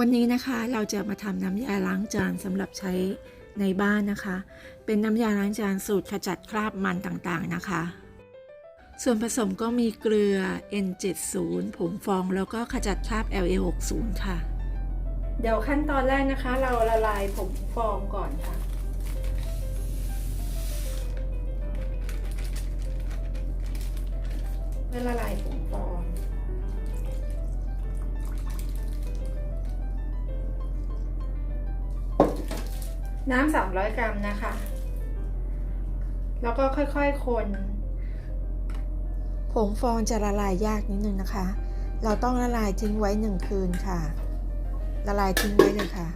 วันนี้นะคะเราจะมาทำน้ำยาล้างจานสำหรับใช้ในบ้านนะคะ เป็นน้ำยาล้างจานสูตรขจัดคราบมันต่างๆนะคะ ส่วนผสมก็มีเกลือ N70 ผงฟองแล้วก็ขจัดคราบ LA60 ค่ะ เดี๋ยวขั้นตอนแรกนะคะ เราละลายผงฟองก่อนค่ะเพื่อละลายผงฟอง น้ำ300กรัมนะคะ แล้วก็ค่อยๆคนผงฟองจะละลายยากนิดนึงนะคะ เราต้องละลายทิ้งไว้หนึ่งคืนค่ะ ละลายทิ้งไว้เลยค่ะ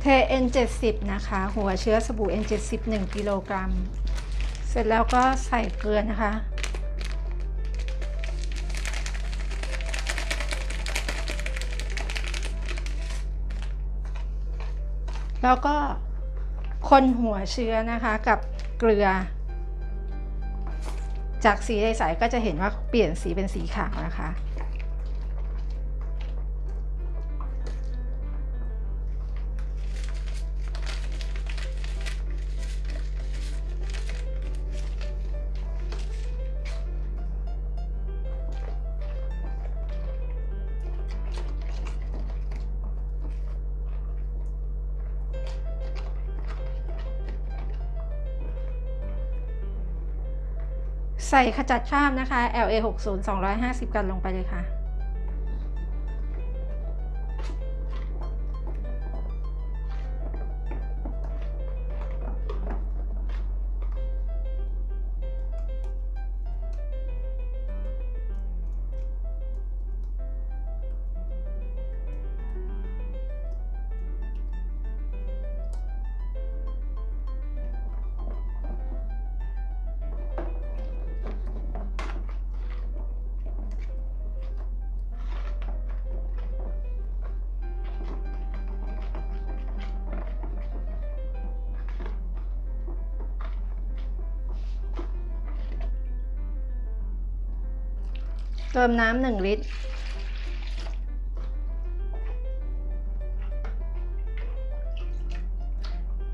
เท N70 นะคะ หัวเชื้อสบู่ N70 1กิโลกรัม เสร็จแล้วก็ใส่เกลือนะคะ แล้วก็คนหัวเชื้อนะคะกับเกลือ จากสีใสๆก็จะเห็นว่าเปลี่ยนสีเป็นสีขาวนะคะ ใส่ขจัดคราบนะคะ LA 6 0 250กรัมลงไปเลยค่ะ เติมน้ำหนึ่งลิตร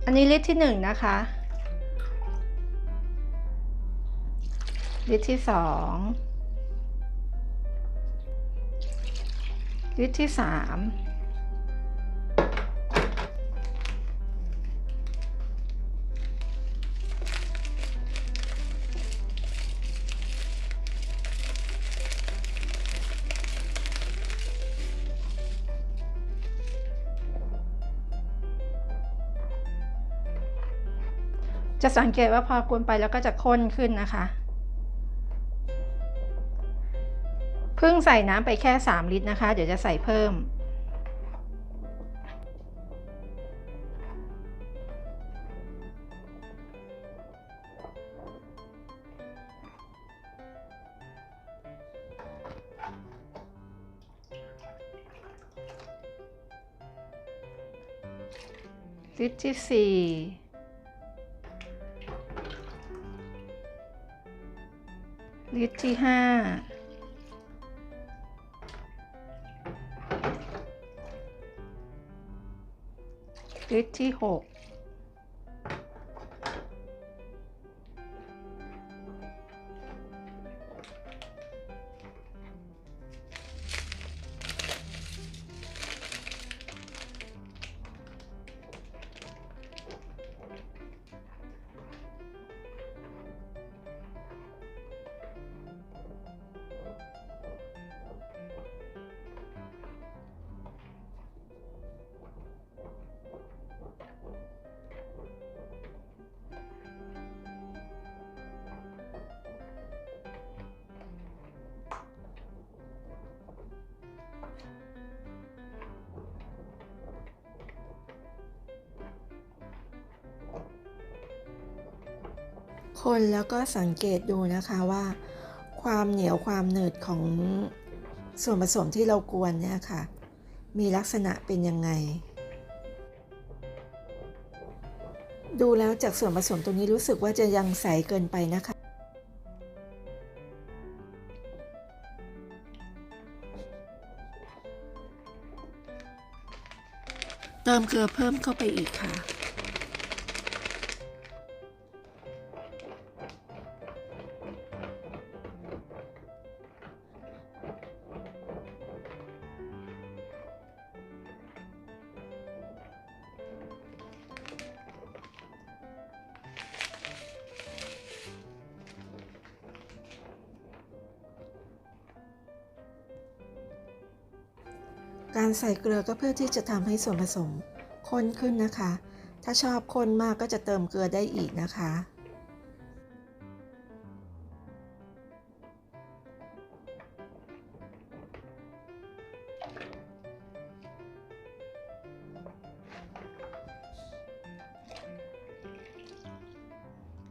อันนี้ลิตรที่หนึ่งนะคะ ลิตรที่สองลิตรที่สาม จะสังเกตว่าพอกวนไปแล้วก็จะข้นขึ้นนะคะเพิ่งใส่น้ำไปแค่ 3 ลิตรนะคะ เดี๋ยวจะใส่เพิ่ม ลิตรที่สี่ ลิตรที่ห้าลิตรที่หก คนแล้วก็สังเกตดูนะคะว่า ความเหนียวความหนืดของส่วนผสมที่เรากวนเนี่ยค่ะ มีลักษณะเป็นยังไง ดูแล้วจากส่วนผสมตรงนี้รู้สึกว่าจะยังใสเกินไปนะคะ เติมเกลือเพิ่มเข้าไปอีกค่ะ การใส่เกลือก็เพื่อที่จะทำให้ส่วนผสมข้นขึ้นนะคะ ถ้าชอบข้นมากก็จะเติมเกลือได้อีกนะคะ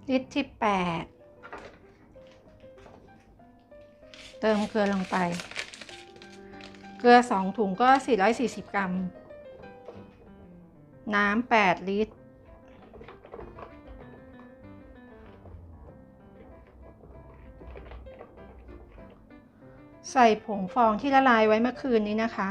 ลิตรที่ 8 เติมเกลือลงไป เกลือ 2 ถุงก็ 440 กรัม น้ำ 8 ลิตร ใส่ผงฟองที่ละลายไว้เมื่อคืนนี้นะคะ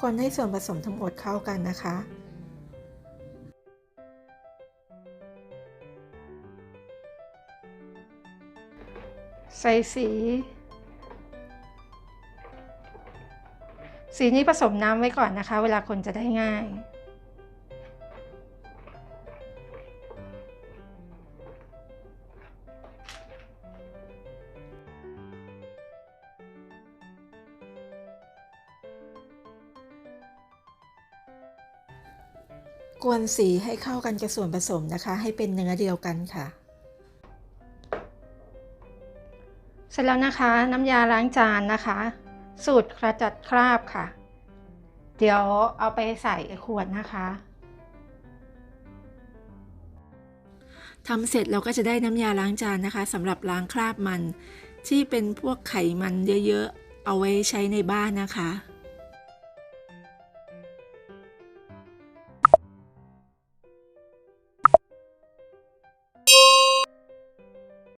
คนให้ส่วนผสมทั้งหมดเข้ากันนะคะ ใส่สี สีนี้ผสมน้ำไว้ก่อนนะคะ เวลาคนจะได้ง่ายกวนสีให้เข้ากันกับส่วนผสมนะคะ ให้เป็นเนื้อเดียวกันค่ะ ร็จแล้วนะคะน้ำยาล้างจานนะคะ สูตรกระจัดคราบค่ะ เดี๋ยวเอาไปใส่ขวดนะคะทำเสร็จเราก็จะได้น้ำยาล้างจานนะคะสำหรับล้างคราบมัน ที่เป็นพวกไขมันเยอะๆ เอาไว้ใช้ในบ้านนะคะ